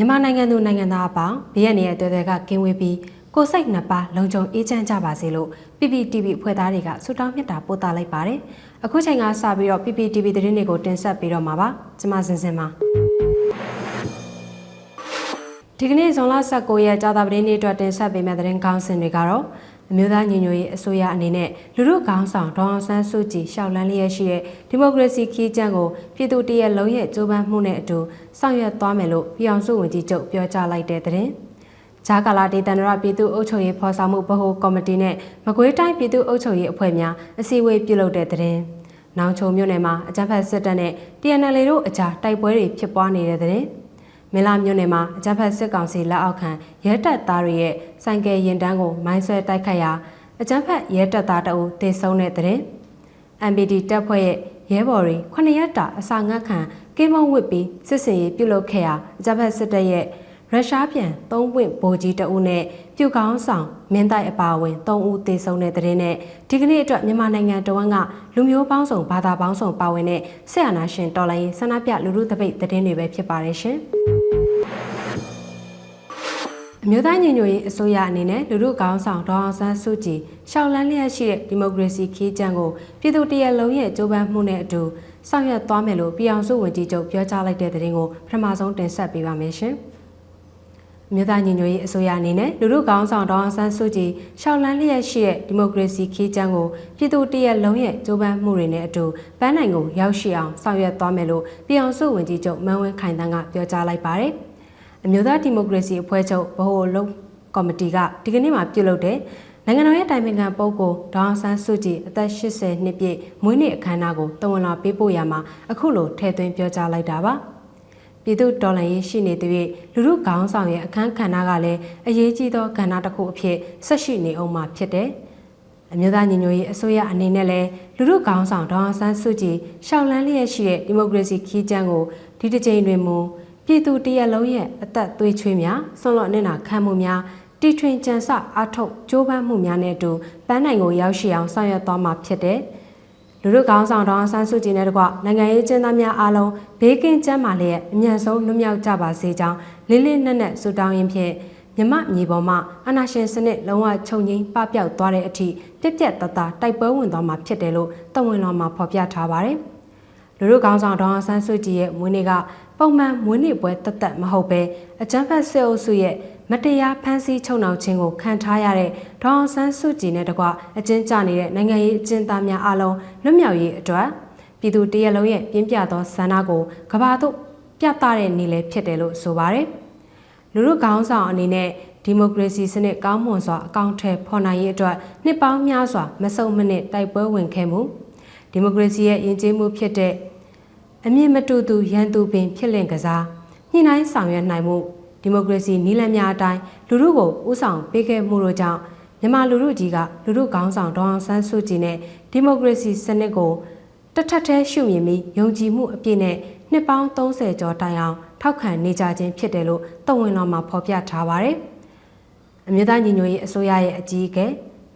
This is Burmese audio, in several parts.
မြန်မာနိုင်ငံသူနိုင်ငံသားအပေါင်းဘေးရန်ရဲ့တွေ့တဲ့ကကင်းဝေးပြီးကိုယ်စိတ်နှစ်ပါးလုံခြုံအေးချမ်းကြပါစေလို့ PPTV ဖွဲ့သားတွေကဆုတောင်းမြတ်တာပို့သလိုက်ပါတယ်။အခုချိန်ကစပြီးတော့ PPTV သတင်းတွေကိုတင်ဆက်ပေးတော့မှာပါ။ကျွန်မစင်စင်ပါ။ဒီကနေ့ဇွန်လ19ရက်ကြာသပတေးနေ့အတွက်တင်ဆက်ပေးမယ့်သတင်းကောင်းစင်တွေကတော့ အမျိုးသားညီညွတ်ရေးအစိုးရအနေနဲ့လူလူကောင်းဆောင်ဒေါအောင်ဆန်းစုကြည်ရှောက်လန်းလျက်ရှိတဲ့ဒီမိုကရေစီခီးကျန်းကိုပြည်သူတရက်လုံးရဲ့ကြိုးပမ်းမှုနဲ့အတူဆောင်ရွက်သွားမယ်လို့ပြည်အောင်စုဝန်ကြီးချုပ်ပြောကြားလိုက်တဲ့သတင်း။ဂျာကာလာဒေသန္တရပြည်သူ့အုပ်ချုပ်ရေးဖော်ဆောင်မှုဗဟိုကော်မတီနဲ့မကွေးတိုင်းပြည်သူ့အုပ်ချုပ်ရေးအဖွဲ့များအစည်းအဝေးပြုလုပ်တဲ့သတင်း။နောင်ချုံမြို့နယ်မှာအကြမ်းဖက်စစ်တပ်နဲ့ TNL တို့အကြားတိုက်ပွဲတွေဖြစ်ပွားနေတဲ့သတင်း။ မင်းလာမြို့နယ်မှာအကြမ်းဖက်စစ်ကောင်စီလက်အောက်ခံရဲတပ်သားတွေရဲ့ဆိုင်ကယ်ရင်တန်းကိုမိုင်းဆွဲတိုက်ခတ်ရာအကြမ်းဖက်ရဲတပ်သားတအုပ်တေဆုံးတဲ့တဲ့ MPD တပ်ဖွဲ့ရဲ့ရဲဘော်တွေ9ရက်တာအစာငတ်ခံကင်းမုံဝစ်ပြီးစစ်စင်ရေးပြုလုပ်ခဲ့ရာအကြမ်းဖက်စစ်တပ်ရဲ့ ရုရှားပြန်၃ဝင့်ဗိုလ်ကြီးတအုပ်နဲ့ပြုကောင်းဆောင်မင်းတိုက်အပါအဝင်၃ဦးသေဆုံးတဲ့တဲ့နဲ့ဒီကနေ့အတွက်မြန်မာနိုင်ငံတဝန်းကလူမျိုးပေါင်းစုံဘာသာပေါင်းစုံပါဝင်တဲ့ဆက်အာနာရှင်တော်လိုင်းဆန္ဒပြလူလူတပိတ်သတင်းတွေပဲဖြစ်ပါတယ်ရှင်။အမျိုးသားညီညွတ်ရေးအစိုးရအနေနဲ့လူလူကောင်းဆောင်ဒေါအောင်ဆန်းစုကြည်ရှောက်လန်းလျက်ရှိတဲ့ဒီမိုကရေစီခီးကျန်းကိုပြည်သူတရက်လုံးရဲ့ကြိုးပမ်းမှုနဲ့အတူဆောင်ရွက်သွားမယ်လို့ပြည်အောင်စုဝန်ကြီးချုပ်ပြောကြားလိုက်တဲ့သတင်းကိုပထမဆုံးတင်ဆက်ပေးပါမယ်ရှင်။ မြို့သားညီညွတ်ရေးအစိုးရအနေနဲ့လူလူကောင်းဆောင်ဒေါအောင်ဆန်းစုကြည်ရှောက်လန်းလျက်ရှိတဲ့ဒီမိုကရေစီခီးကျန်းကိုပြည်သူတရက်လုံးရဲ့ကြိုးပမ်းမှုတွေနဲ့အတူပန်းနိုင်ကိုရောက်ရှိအောင်ဆောင်ရွက်သွားမယ်လို့ပြည်အောင်စုဝန်ကြီးချုပ်မန်းဝင်းခိုင်တန်းကပြောကြားလိုက်ပါတယ်။အမျိုးသားဒီမိုကရေစီအဖွဲ့ချုပ်ဗဟိုလုံးကော်မတီကဒီကနေ့မှပြုလုပ်တဲ့နိုင်ငံတော်ရဲ့တိုင်ပင်ခံပုဂ္ဂိုလ်ဒေါအောင်ဆန်းစုကြည်အသက်80နှစ်ပြည့်မွေးနေ့အခမ်းအနားကိုတဝန်လာပေးပို့ရမှာအခုလိုထည့်သွင်းပြောကြားလိုက်တာပါ ပြည်သူတော်လှန်ရေးရှိနေတဲ့၍လူလူခေါင်းဆောင်ရဲ့အခမ်းကဏ္ဍကလည်းအရေးကြီးသောကဏ္ဍတစ်ခုအဖြစ်ဆက်ရှိနေအောင်မှာဖြစ်တယ်အမျိုးသားညီညွတ်ရေးအစိုးရအနေနဲ့လည်းလူလူခေါင်းဆောင်ဒေါအောင်ဆန်းစုကြည်ရှောက်လန်းလျက်ရှိတဲ့ဒီမိုကရေစီခီးကျန်းကိုဒီတစ်ကြိမ်တွင်မူပြည်သူတရက်လုံးရဲ့အသက်သွေးချွေးများဆွန့်လွတ်နေတာခံမှုများတီထွင်ကြံစအားထုတ်ကြိုးပမ်းမှုများနဲ့အတူပန်းနိုင်ကိုရောက်ရှိအောင်ဆောင်ရွက်သွားမှာဖြစ်တဲ့ လူလူကောင်းဆောင်တော်ဆန်းစုကြည်နဲ့တကွနိုင်ငံရေးကျင်းသားများအားလုံးဘေးကင်းကျန်းမာလျက်အမြန်ဆုံးလွတ်မြောက်ကြပါစေကြောင်းလေးလေးနက်နက်ဆုတောင်းရင်းဖြင့်မြမမြေပေါ်မှာအနာရှင်စနစ်လုံးဝချုပ်ငိမ့်ပပျောက်သွားတဲ့အထိပြက်ပြက်တသားတိုက်ပွဲဝင်သွားမှာဖြစ်တယ်လို့တဝန်တော်မှာဖော်ပြထားပါတယ်။ လူလူကောင်းဆောင်ဒေါအောင်ဆန်းစုကြည်ရဲ့မွေးနေ့ကပုံမှန်မွေးနေ့ပွဲတသက်မဟုတ်ပဲအကြမ်းဖက်ဆဲအုပ်စုရဲ့မတရားဖမ်းဆီးချုပ်နှောင်ခြင်းကိုခံထားရတဲ့ဒေါအောင်ဆန်းစုကြည်နဲ့တကွအကျဉ်းချနေတဲ့နိုင်ငံရေးအကျဉ်းသားများအလုံးလွတ်မြောက်ရေးအတွက်ပြည်သူတရက်လုံးရဲ့ပြင်းပြသောဆန္ဒကိုကဘာသို့ပြသတဲ့နေ့လည်းဖြစ်တယ်လို့ဆိုပါတယ်။လူလူကောင်းဆောင်အနေနဲ့ဒီမိုကရေစီစနစ်ကောင်းမွန်စွာအကောင့်ထဲဖော်နိုင်ရေးအတွက်နှစ်ပေါင်းများစွာမဆုံမနစ်တိုက်ပွဲဝင်ခဲ့မှု ဒီမိုကရေစီရဲ့ယဉ်ကျေးမှုဖြစ်တဲ့အမြင့်မတူသူရန်သူပင်ဖြစ်လင့်ကစားညှိနှိုင်းဆောင်ရွက်နိုင်မှုဒီမိုကရေစီနည်းလမ်းများအတိုင်းလူထုကိုဥဆောင်ပေးခဲ့မှုတို့ကြောင့်မြန်မာလူထုကြီးကလူထုကောင်းဆောင်ဒေါအောင်ဆန်းစုကြည်နဲ့ဒီမိုကရေစီစနစ်ကိုတထက်ထဲရှုမြင်ပြီးယုံကြည်မှုအပြည့်နဲ့နှစ်ပေါင်း30ကျော်တိုင်အောင်ထောက်ခံနေကြခြင်းဖြစ်တယ်လို့တဝန်တော်မှာဖော်ပြထားပါတယ်။အမျိုးသားညီညွတ်ရေးအစိုးရရဲ့အကြီးအကဲ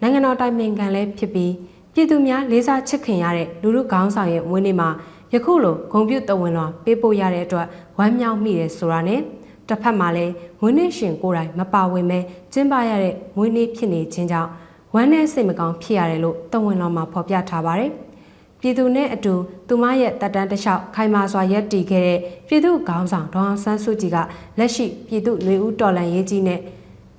နိုင်ငံတော်တိုင်ပင်ခံလည်းဖြစ်ပြီး ပြည်သူများလေးစားချစ်ခင်ရတဲ့လူထုကောင်းဆောင်ရဲ့ဝင်းနေမှာယခုလိုဂုံပြုတ်တဝင်လွန်ပေးပို့ရတဲ့အတွက်ဝမ်းမြောက်မိတယ်ဆိုတာနဲ့တစ်ဖက်မှာလည်းမွေးနေ့ရှင်ကိုယ်တိုင်မပါဝင်ပဲကျင်းပရတဲ့မွေးနေ့ဖြစ်နေခြင်းကြောင့်ဝမ်းနဲ့စိတ်မကောင်းဖြစ်ရတယ်လို့တဝင်လွန်မှာဖော်ပြထားပါတယ်။ပြည်သူနဲ့အတူသူမရဲ့တပ်တန်းတလျှောက်ခိုင်မာစွာရပ်တည်ခဲ့တဲ့ပြည်သူခေါင်းဆောင်ဒေါအောင်ဆန်းစုကြည်ကလက်ရှိပြည်သူလူဦးတော်လှန်ရေးကြီးနဲ့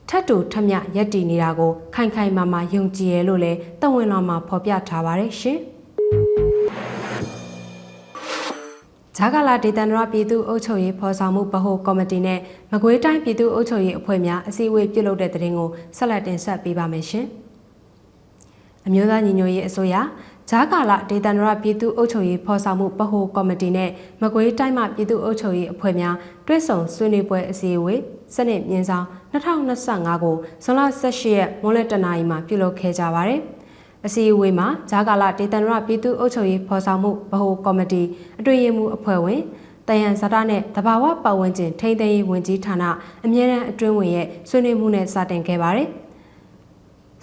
ထတ်တူထမြရက်တည်နေတာကိုခိုင်ခိုင်မာမာယုံကြည်ရလို့လည်းတဝင်လောင်မှာဖော်ပြထားပါတယ်ရှင်။ဂျာကာလာဒေသန္တရပြည်သူ့အုပ်ချုပ်ရေးဖော်ဆောင်မှုဗဟိုကော်မတီနဲ့မကွေးတိုင်းပြည်သူ့အုပ်ချုပ်ရေးအဖွဲ့များအစည်းအဝေးပြုလုပ်တဲ့တဲ့ရင်ကိုဆက်လက်တင်ဆက်ပေးပါမယ်ရှင်။အမျိုးသားညီညွတ်ရေးအစိုးရဂျာကာလာဒေသန္တရပြည်သူ့အုပ်ချုပ်ရေးဖော်ဆောင်မှုဗဟိုကော်မတီနဲ့မကွေးတိုင်းမှပြည်သူ့အုပ်ချုပ်ရေးအဖွဲ့များတွဲဆုံဆွေးနွေးပွဲအစည်းအဝေး စနစ်မြင်းဆောင်2025ကိုဇွန်လ18ရက်မွန်းလယ်တနာရီမှာပြုလုပ်ခဲ့ကြပါတယ်။အစည်းအဝေးမှာဂျာကာလာဒေသန္တရပြည်သူ့အုပ်ချုပ်ရေးဖော်ဆောင်မှုဗဟိုကော်မတီအတွေ့အမှုအဖွဲ့ဝင်တယန်ဇာတာနဲ့တဘာဝပတ်ဝန်းကျင်ထိန်းသိမ်းရေးဝန်ကြီးဌာနအမြဲတမ်းအတွင်းဝင်ရဲ့ဆွေးနွေးမှုနဲ့စတင်ခဲ့ပါတယ်။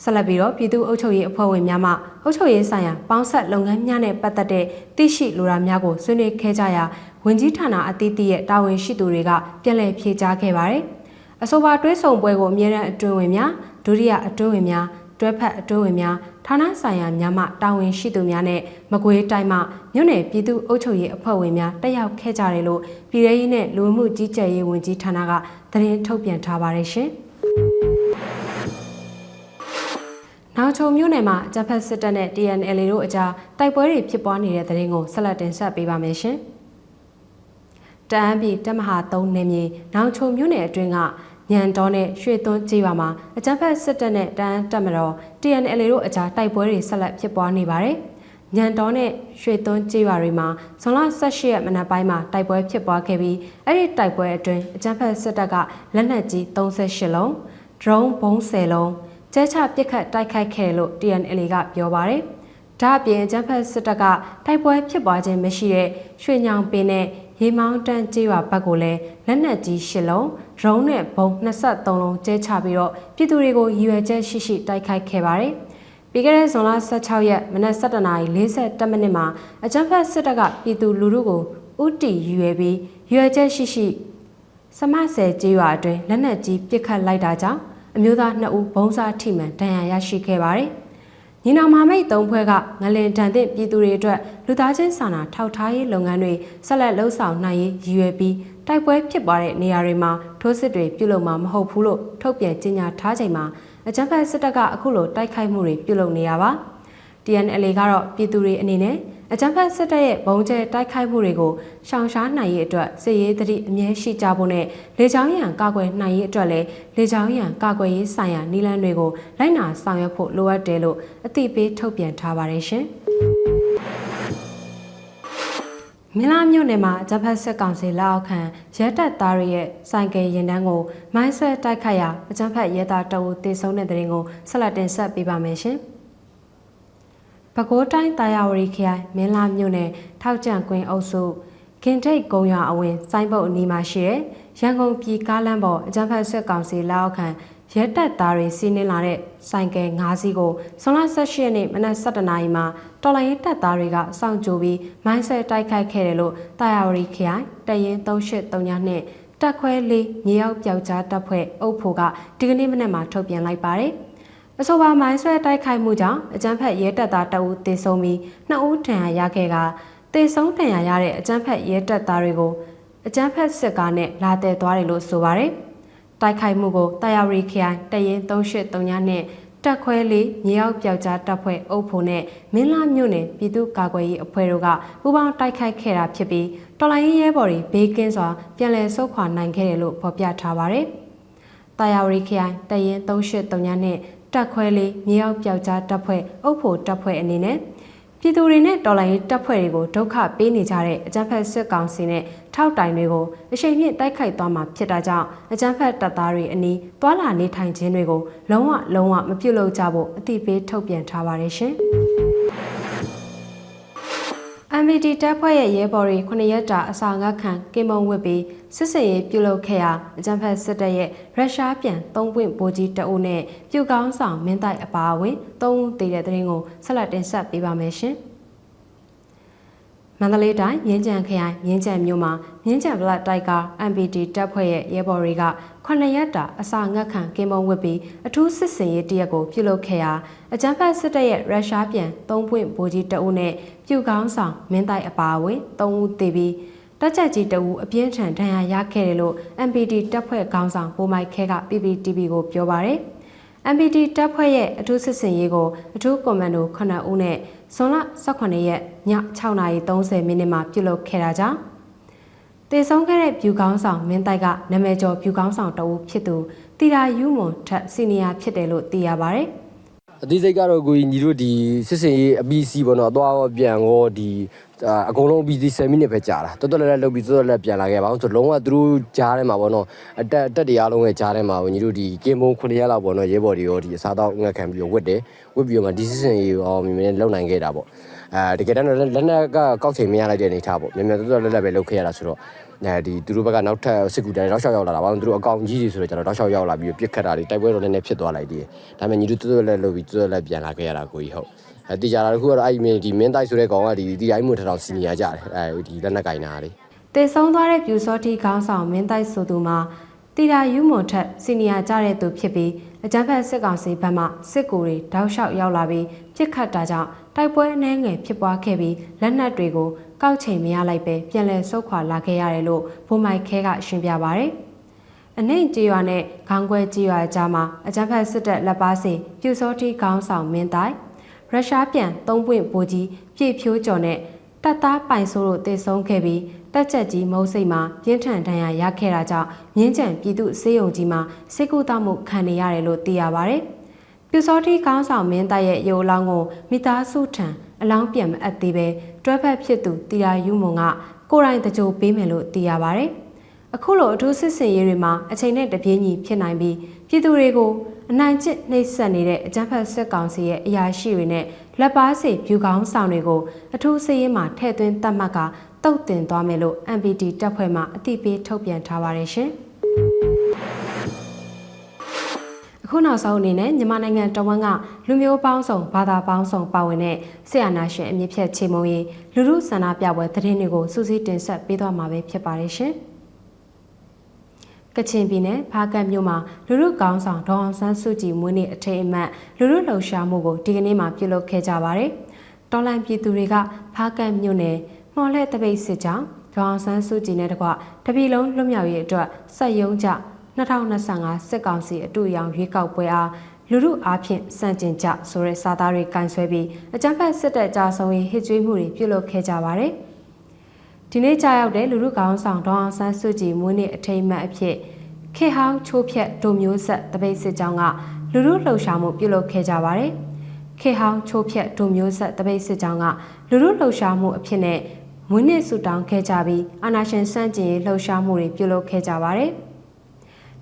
ဆက်လက်ပြီးတော့ပြည်သူ့အုပ်ချုပ်ရေးအဖွဲ့ဝင်များမှအုပ်ချုပ်ရေးဆိုင်ရာပေါင်းဆက်လုပ်ငန်းများနဲ့ပတ်သက်တဲ့သိရှိလိုတာများကိုဆွေးနွေးခဲ့ကြရာဝင်ကြီးဌာနအသီးသီးရဲ့တာဝန်ရှိသူတွေကပြန်လည်ဖြေကြားခဲ့ပါတယ်။ အဆိုပါတွဲဆောင်ပွဲကိုအမြဲတမ်းအတွင်းဝင်များဒုတိယအတွင်းဝင်များတွဲဖက်အတွင်းဝင်များဌာနဆိုင်ရာများမှတာဝန်ရှိသူများနဲ့မကွေးတိုင်းမှမြို့နယ်ပြည်သူ့အုပ်ချုပ်ရေးအဖွဲ့ဝင်များတက်ရောက်ခဲ့ကြတယ်လို့ပြည်ထောင်ရေးနဲ့လူဝင်မှုကြီးကြပ်ရေးဝန်ကြီးဌာနကသတင်းထုတ်ပြန်ထားပါတယ်ရှင်။နောက်ချုံမြို့နယ်မှာအကြမ်းဖက်စစ်တပ်နဲ့ TNL တို့အကြားတိုက်ပွဲတွေဖြစ်ပွားနေတဲ့သတင်းကိုဆက်လက်တင်ဆက်ပေးပါမယ်ရှင်။တအန်းပြည်တက်မဟာ3နယ်မြေနောက်ချုံမြို့နယ်အတွင်းက ညံတော်နဲ့ရွှေသွန်းကြီးပါမှာအကြမ်းဖက်စစ်တပ်နဲ့တအန်းတက်မတော် TNL တို့အကြားတိုက်ပွဲတွေဆက်လက်ဖြစ်ပွားနေပါတယ်။ညံတော်နဲ့ရွှေသွန်းကြီးပါတွေမှာဇွန်လ18ရက်မနက်ပိုင်းမှာတိုက်ပွဲဖြစ်ပွားခဲ့ပြီးအဲ့ဒီတိုက်ပွဲအတွင်းအကြမ်းဖက်စစ်တပ်ကလက်နက်ကြီး38လုံး drone ဘုံး10လုံးကျဲချပစ်ခတ်တိုက်ခိုက်ခဲ့တယ်လို့ TNL ကပြောပါတယ်။ဒါ့အပြင်အကြမ်းဖက်စစ်တပ်ကတိုက်ပွဲဖြစ်ပွားခြင်းမရှိတဲ့ရွှေညောင်ပင်နဲ့ ရေမောင်းတန်းကျေးရွာဘက်ကိုလည်းလက်နက်ကြီး10လုံးဒရုန်းနဲ့ဘုံ23လုံးကျဲချပြီးတော့ပြည်သူတွေကိုရည်ရွယ်ချက်ရှိရှိတိုက်ခိုက်ခဲ့ပါတယ်။ပြီးခဲ့တဲ့ဇွန်လ16ရက်မနက်7:40မိနစ်မှာအကြမ်းဖက်စစ်တပ်ကပြည်သူလူထုကိုဥတီရည်ရွယ်ပြီးရည်ရွယ်ချက်ရှိရှိစမဆယ်ကျေးရွာအတွင်းလက်နက်ကြီးပစ်ခတ်လိုက်တာကြောင့်အမျိုးသား2ဦးဘုံစားထိမှန်ဒဏ်ရာရရှိခဲ့ပါတယ်။ ညီနောင်မမိတ်သုံးဖွဲ့ကငလင်တန်တဲ့ပြည်သူတွေအတွက်လူသားချင်းစာနာထောက်ထားရေးလုပ်ငန်းတွေဆက်လက်လှုပ်ဆောင်နိုင်ရေးရည်ရွယ်ပြီးတိုက်ပွဲဖြစ်ပွားတဲ့နေရာတွေမှာထိုးစစ်တွေပြုလုပ်မှာမဟုတ်ဘူးလို့ထုတ်ပြန်ကြေညာထားချိန်မှာအကြမ်းဖက်စစ်တပ်ကအခုလိုတိုက်ခိုက်မှုတွေပြုလုပ်နေတာပါ။ TNL ကတော့ပြည်သူတွေအနေနဲ့ အကြမ်းဖက်စစ်တပ်ရဲ့ဘုံကျဲတိုက်ခိုက်မှုတွေကိုရှောင်ရှားနိုင်ရေးအတွက်စစ်ရေးသတိအမြဲရှိကြဖို့နဲ့လေကြောင်းရန်ကာကွယ်နိုင်ရေးအတွက်လည်းလေကြောင်းရန်ကာကွယ်ရေးဆိုင်ရာနည်းလမ်းတွေကိုလိုက်နာဆောင်ရွက်ဖို့လိုအပ်တယ်လို့အသိပေးထုတ်ပြန်ထားပါတယ်ရှင်။မင်းလာမြို့နယ်မှာဂျပန်စစ်ကောင်စီလက်အောက်ခံရဲတပ်သားတွေရဲ့စိုင်ကယ်ရင်တန်းကိုမိုင်းဆွဲတိုက်ခတ်ရာအကြမ်းဖက်ရဲသားတအုပ်တေဆုံးတဲ့တဲ့ရင်ကိုဆက်လက်တင်ဆက်ပေးပါမယ်ရှင်။ ပဲခူးတိုင်းတာယာဝတီခရိုင်မင်းလာမြို့နယ်ထောက်ကြံကွင်းအုပ်စုကင်ထိတ်ကုန်းရွာအဝင်စိုင်းပုတ်အနီးမှာရှိတဲ့ရန်ကုန်ပြည်ကားလမ်းပေါ်အကြမ်းဖက်စစ်ကောင်စီလက်အောက်ခံရဲတပ်သားတွေစီးနှင်းလာတဲ့စိုင်ကယ်၅စီးကိုဇွန်လ18ရက်နေ့မနက်7:00နာရီမှာတော်လိုင်းတပ်သားတွေကစောင့်ကြိုပြီးမိုင်းဆွဲတိုက်ခိုက်ခဲ့တယ်လို့တာယာဝတီခရိုင်တရင်3839နဲ့တက်ခွဲလေးမြေရောက်ပျောက်ကြားတပ်ဖွဲ့အုပ်ဖို့ကဒီကနေ့မနက်မှာထုတ်ပြန်လိုက်ပါတယ်။ အဆိုပါမိုင်းဆွဲတိုက်ခိုက်မှုကြောင့်အကြမ်းဖက်ရဲတပ်သားတအုပ်သေဆုံးပြီးနှစ်ဦးဒဏ်ရာရခဲ့ကသေဆုံးဒဏ်ရာရတဲ့အကြမ်းဖက်ရဲတပ်သားတွေကိုအကြမ်းဖက်စစ်ကားနဲ့လာတဲ့သွားတယ်လို့ဆိုပါတယ်။တိုက်ခိုက်မှုကိုတာယာဝတီခရိုင်တရင်3839နဲ့တက်ခွဲလေးမြေရောက်ပျောက်ကြားတပ်ဖွဲ့အုပ်ဖို့နဲ့မင်းလာမြို့နယ်ပြည်သူ့ကာကွယ်ရေးအဖွဲ့တို့ကပူးပေါင်းတိုက်ခိုက်ခဲ့တာဖြစ်ပြီးတော်လိုင်းရဲဘော်တွေဘေးကင်းစွာပြန်လည်ဆုတ်ခွာနိုင်ခဲ့တယ်လို့ဖော်ပြထားပါတယ်။တာယာဝတီခရိုင်တရင်3839နဲ့ တက်ခွဲလေးမြေရောက်ပျောက်ကြားတပ်ဖွဲ့အုပ်ဖို့တပ်ဖွဲ့အနေနဲ့ပြည်သူတွေနဲ့တော်လိုင်းရေးတပ်ဖွဲ့တွေကိုဒုက္ခပေးနေကြတဲ့အကြမ်းဖက်စစ်ကောင်စီနဲ့ထောက်တိုင်တွေကိုအချိန်ပြည့်တိုက်ခိုက်သွားမှာဖြစ်တာကြောင့်အကြမ်းဖက်တပ်သားတွေအနီးသွာလာနေထိုင်ခြင်းတွေကိုလုံးဝလုံးဝမပြုတ်လို့ကြဖို့အတိပေးထုတ်ပြန်ထားပါတယ်ရှင်။ MVD တပ်ဖွဲ့ရဲ့ရဲဘော်တွေ9ရက်တာအစာငတ်ခံကင်မုံဝစ်ပြီးစစ်စင်ရေးပြုလုပ်ခဲ့ရာအကြံဖက်စစ်တပ်ရဲ့ရုရှားပြန်၃ပွင့်ဗိုလ်ကြီးတအုပ်နဲ့ပြူကောင်းဆောင်မင်းတိုက်အပါအဝင်၃ဦးတည်တဲ့တဲ့ရင်ကိုဆက်လက်တင်ဆက်ပေးပါမယ်ရှင်။မန္တလေးတိုင်းမြင်းကြံခရိုင်မြင်းကြံမြို့မှာမြင်းကြံဘလက်တိုက်က MPD တပ်ဖွဲ့ရဲ့ရဲဘော်တွေက9ရက်တာအစာငတ်ခံကင်မုံဝစ်ပြီးအထူးစစ်စင်ရေးတရက်ကိုပြုလုပ်ခဲ့ရာအကြမ်းဖက်စစ်တပ်ရဲ့ရုရှားပြန်၃ပွင့်ဗိုလ်ကြီးတအုပ်နဲ့ ပြူကောင်းဆောင်မင်းတိုက်အပါအဝင်၃ဦးတည်ပြီးတက်ချက်ကြီးတအူအပြင်းထန်ဒဏ်ရာရခဲ့တယ်လို့ MPD တပ်ဖွဲ့ခေါင်းဆောင်ပိုမိုခဲက PPTV ကိုပြောပါရယ် MPD တပ်ဖွဲ့ရဲ့အထူးစစ်စင်ရေးကိုအထူးကွန်မန်ဒို9ဦးနဲ့ဇွန်လ18ရက်ည6:30မိနစ်မှာပြုလုပ်ခဲ့တာကြောင့်တည်ဆုံးခဲ့တဲ့ဗျူကောင်းဆောင်မင်းတိုက်ကနာမည်ကျော်ဗျူကောင်းဆောင်တအူဖြစ်သူတီရာယူမွန်ထက်စီနီယာဖြစ်တယ်လို့သိရပါဗျ။ အသေးစိတ်ကတော့ကိုကြီးညီတို့ဒီစစ်စင်ရေးအပီစီပေါ့နော်အသွားရောပြန်ရောဒီအာအကုန်လုံးအပီစီ10မိနစ်ပဲကြာတာတော်တော်လည်းလည်းလုပ်ပြီးတော်တော်လည်းပြန်လာခဲ့ပါအောင်ဆိုလုံးဝသူတို့ကြားထဲမှာပေါ့နော်အတက်အတက်တရားလုံးရဲ့ကြားထဲမှာညီတို့ဒီကင်မုံ9ရက်လောက်ပေါ့နော်ရဲဘော်တွေရောဒီအစားတော့ငတ်ခံပြီးတော့ဝတ်တယ်ဝတ်ပြီးတော့မှဒီစစ်စင်ရေးရောမြင်မြင်လုံနိုင်ခဲ့တာပေါ့အဲတကယ်တမ်းတော့လက်နက်ကကောက်ချိန်မရလိုက်တဲ့အနေထားပေါ့မြန်မြန်တော်တော်လည်းလည်းပဲလုပ်ခဲ့ရတာဆိုတော့ အဲဒီသူတို့ဘက်ကနောက်ထပ်စစ်ကူတန်းတောက်လျှောက်ရောက်လာတာဘာလို့သူတို့အကောင်ကြီးတွေဆိုတော့ကျွန်တော်တောက်လျှောက်ရောက်လာပြီးပြစ်ခတ်တာတွေတိုက်ပွဲတော့နည်းနည်းဖြစ်သွားလိုက်သေးတယ်ဒါပေမဲ့ညီတို့တွတ်တွတ်လက်လုပ်ပြီးတွတ်တွတ်လက်ပြန်လာခဲ့ရတာကိုကြီးဟုတ်အဲဒီကြတာတခုကတော့အဲ့ဒီဒီမင်းတိုက်ဆိုတဲ့ကောင်ကဒီဒီတိုင်းမှုထထောင်စီနီယာကြတယ်အဲဒီလက်နက်ကင်နာတွေတေဆုံးသွားတဲ့ပြူစောတိခေါင်းဆောင်မင်းတိုက်ဆိုသူမှာတီတာယူမွန်ထက်စီနီယာကြတဲ့သူဖြစ်ပြီးအကြမ်းဖက်စစ်ကောင်စီဘက်မှစစ်ကူတွေတောက်လျှောက်ရောက်လာပြီးပြစ်ခတ်တာကြောင့်တိုက်ပွဲအနှဲငယ်ဖြစ်ပွားခဲ့ပြီးလက်နက်တွေကို ကောက်ချိန်မရလိုက်ပဲပြန်လည်ဆုတ်ခွာလာခဲ့ရတယ်လို့ဘုံမိုက်ခဲကရှင်းပြပါဗျ။အနှိမ်ကြေးရွာနဲ့ခေါင်းခွဲကြေးရွာကြားမှာအကြမ်းဖက်စစ်တပ်လက်ပါစီပြူစောတိခေါင်းဆောင်မင်းတိုက်ရုရှားပြန်သုံးပွင့်ဗိုလ်ကြီးပြည့်ဖြိုးကျော်နဲ့တပ်သားပိုင်ဆိုးတို့တေဆုံးခဲ့ပြီးတက်ချက်ကြီးမုံစိတ်မှာပြင်းထန်ဒဏ်ရာရခဲ့တာကြောင့်မြင်းကြံပြည်သူစေယုံကြီးမှာစိတ်ကူတမှုခံနေရတယ်လို့သိရပါဗျ။ပြူစောတိခေါင်းဆောင်မင်းတိုက်ရဲ့ရုပ်အလောင်းကိုမိသားစုထံ အလောင်းပြန်မအပ်သေးပဲတွဲဖက်ဖြစ်သူတီရာယူမွန်ကကိုယ်တိုင်တကြိုပေးမယ်လို့သိရပါဗျ။အခုလိုအထူးစစ်စင်ရေးတွေမှာအချိန်နဲ့တပြေးညီဖြစ်နိုင်ပြီးပြည်သူတွေကိုအနိုင်ကျင့်နှိပ်စက်နေတဲ့အကြမ်းဖက်စစ်ကောင်စီရဲ့အရာရှိတွေနဲ့လက်ပါစီဖြူကောင်းဆောင်တွေကိုအထူးစည်ရေးမှာထည့်သွင်းတတ်မှတ်ကတုတ်တင်သွားမယ်လို့ MPT တပ်ဖွဲ့မှအသိပေးထုတ်ပြန်ထားပါတယ်ရှင်။ အခုနောက်ဆုံးအနေနဲ့မြန်မာနိုင်ငံတဝန်းကလူမျိုးပေါင်းစုံဘာသာပေါင်းစုံပါဝင်တဲ့ဆရာနာရှင်အမြင့်ဖြတ်ချေမုံရေးလူမှုဆန္ဒပြပွဲသတင်းတွေကိုစူးစီးတင်ဆက်ပေးသွားမှာပဲဖြစ်ပါတယ်ရှင်။ကချင်ပြည်နယ်ဖားကတ်မြို့မှာလူလူကောင်းဆောင်ဒေါအောင်ဆန်းစုကြည်မွေးနေ့အထိမ်းအမှတ်လူလူလှုပ်ရှားမှုကိုဒီကနေ့မှပြုလုပ်ခဲ့ကြပါတယ်။တော်လန်ပြည်သူတွေကဖားကတ်မြို့နယ်မော်လက်တပိတ်စစ်ကြောင်းဒေါအောင်ဆန်းစုကြည်နဲ့တကွတပြည်လုံးလွတ်မြောက်ရေးအတွက်စက်ယုံကြ 2025စစ်ကောင်စီအတူရောင်ရွေးကောက်ပွဲအားလူလူအားဖြင့်စန့်ကျင်ကြဆိုတဲ့စာသားတွေကင်ဆွဲပြီးအကြမ်းဖက်စစ်တပ်ကြဆုံးရေးဟစ်ကြွေးမှုတွေပြုလုပ်ခဲ့ကြပါတယ်။ဒီနေ့ကြာရောက်တဲ့လူလူကောင်းဆောင်ဒေါအောင်ဆန်းစုကြည်မွေးနေ့အထိမ်းအမှတ်အဖြစ်ခေဟောင်းချိုးဖြက်ဒုမျိုးဆက်တပိတ်စစ်ကြောင်းကလူလူလှုပ်ရှားမှုပြုလုပ်ခဲ့ကြပါတယ်။ခေဟောင်းချိုးဖြက်ဒုမျိုးဆက်တပိတ်စစ်ကြောင်းကလူလူလှုပ်ရှားမှုအဖြစ်နဲ့မွေးနေ့ဆုတောင်းခဲ့ကြပြီးအာနာရှင်စန့်ကျင်ရေးလှုပ်ရှားမှုတွေပြုလုပ်ခဲ့ကြပါတယ်။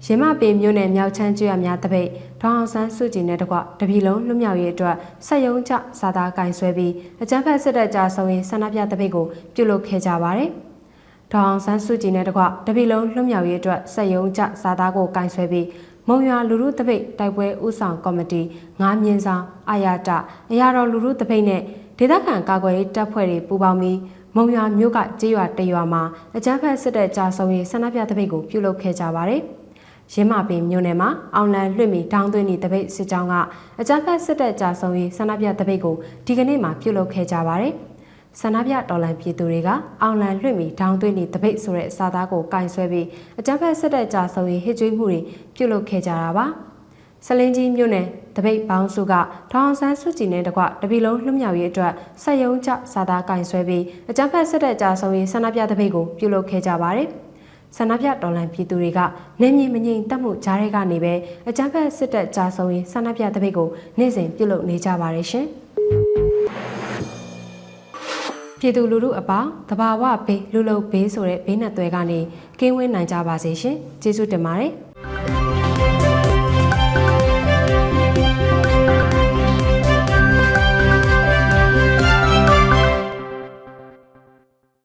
ရင်းမပေမြို့နယ်မြောက်ချမ်းကျွရများတပိတ်ဒေါအောင်ဆန်းစုကြည်နဲ့တကွတပြည်လုံးလွတ်မြောက်ရေးအတွက်ဆက်ယုံကြစာသားကင်ဆွဲပြီးအကြမ်းဖက်စစ်တပ်ကြဆုံးရေးဆန္ဒပြတပိတ်ကိုပြုလုပ်ခဲ့ကြပါတယ်။ဒေါအောင်ဆန်းစုကြည်နဲ့တကွတပြည်လုံးလွတ်မြောက်ရေးအတွက်ဆက်ယုံကြစာသားကိုကင်ဆွဲပြီးမုံရွာလူလူတပိတ်တိုက်ပွဲဥဆောင်ကော်မတီငါးမြင်းဆောင်အာယာတအရာတော်လူလူတပိတ်နဲ့ဒေသခံကာကွယ်ရေးတပ်ဖွဲ့တွေပူးပေါင်းပြီးမုံရွာမြို့ကကြေးရွာတရွာမှာအကြမ်းဖက်စစ်တပ်ကြဆုံးရေးဆန္ဒပြတပိတ်ကိုပြုလုပ်ခဲ့ကြပါတယ်။ ရင်းမပင်မြို့နယ်မှာအောင်လန်လွှင့်မီတောင်းသွင်းသည့်တပိတ်စစ်ကြောင်းကအကြမ်းဖက်စစ်တပ်ကြာဆုံးရေးဆန္ဒပြတပိတ်ကိုဒီကနေ့မှပြုလုပ်ခဲ့ကြပါတယ်။ဆန္ဒပြတော်လှန်ပြည်သူတွေကအောင်လန်လွှင့်မီတောင်းသွင်းသည့်တပိတ်ဆိုတဲ့စာသားကိုကင်ဆွဲပြီးအကြမ်းဖက်စစ်တပ်ကြာဆုံးရေးဟစ်ကြွေးမှုတွေပြုလုပ်ခဲ့ကြတာပါ။ဆလင်းကြီးမြို့နယ်တပိတ်ပေါင်းစုကထောင်ဆန်းစုကြည်နဲ့တကွတပီလုံးလွတ်မြောက်ရေးအတွက်ဆက်ယုံကြစာသားကင်ဆွဲပြီးအကြမ်းဖက်စစ်တပ်ကြာဆုံးရေးဆန္ဒပြတပိတ်ကိုပြုလုပ်ခဲ့ကြပါတယ်။ ဆန္ဒပြတော်လှန်ပြည်သူတွေကနေမြေမငြိမ်တက်မှုကြားထဲကနေပဲအကြမ်းဖက်စစ်တပ်ကြာဆုံးရေးဆန္ဒပြတပိတ်ကိုနေ့စဉ်ပြုလုပ်နေကြပါတယ်ရှင်။ပြည်သူလူထုအပေါင်းတဘာဝဘေးလူလုံဘေးဆိုတဲ့ဘေးနဲ့သွဲကနေကင်းဝေးနိုင်ကြပါစေရှင်။ကျေးဇူးတင်ပါတယ်။